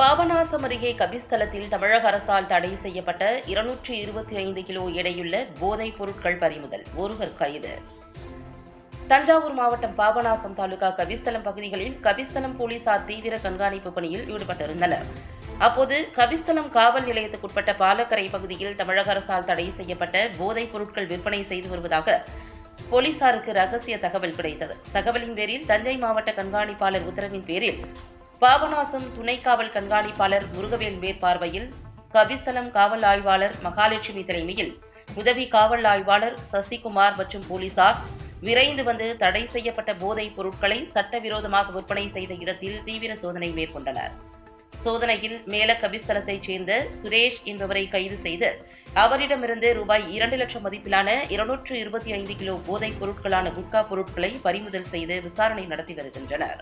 பாபநாசம் அருகே கபிஸ்தலத்தில் தமிழக அரசால் தடை செய்யப்பட்ட இருநூற்றி இருபத்தி ஐந்து கிலோ எடையுள்ள போதைப் பொருட்கள் பறிமுதல் ஒருவர் கைது. தஞ்சாவூர் மாவட்டம் பாபநாசம் தாலுகா கபிஸ்தலம் பகுதிகளில் கபிஸ்தலம் போலீசார் தீவிர கண்காணிப்பு பணியில் ஈடுபட்டிருந்தனர். அப்போது கபிஸ்தலம் காவல் நிலையத்துக்குட்பட்ட பாலக்கரை பகுதியில் தமிழக அரசால் தடை செய்யப்பட்ட போதைப் பொருட்கள் விற்பனை செய்து வருவதாக போலீசாருக்கு ரகசிய தகவல் கிடைத்தது. தகவலின் பேரில் தஞ்சை மாவட்ட கண்காணிப்பாளர் உத்தரவின் பேரில் பாபநாசம் துணை காவல் கண்காணிப்பாளர் முருகவேல் மேற்பார்வையில் கபிஸ்தலம் காவல் ஆய்வாளர் மகாலட்சுமி தலைமையில் உதவி காவல் ஆய்வாளர் சசிகுமார் மற்றும் போலீசார் விரைந்து வந்து தடை செய்யப்பட்ட போதைப் பொருட்களை சட்டவிரோதமாக விற்பனை செய்த இடத்தில் தீவிர சோதனை மேற்கொண்டனர். சோதனையில் மேல கபிஸ்தலத்தைச் சேர்ந்த சுரேஷ் என்பவரை கைது செய்து அவரிடமிருந்து ரூபாய் இரண்டு லட்சம் மதிப்பிலான இருநூற்று இருபத்தி ஐந்து கிலோ போதைப் பொருட்களான குட்கா பொருட்களை பறிமுதல் செய்து விசாரணை நடத்தி வருகின்றனர்.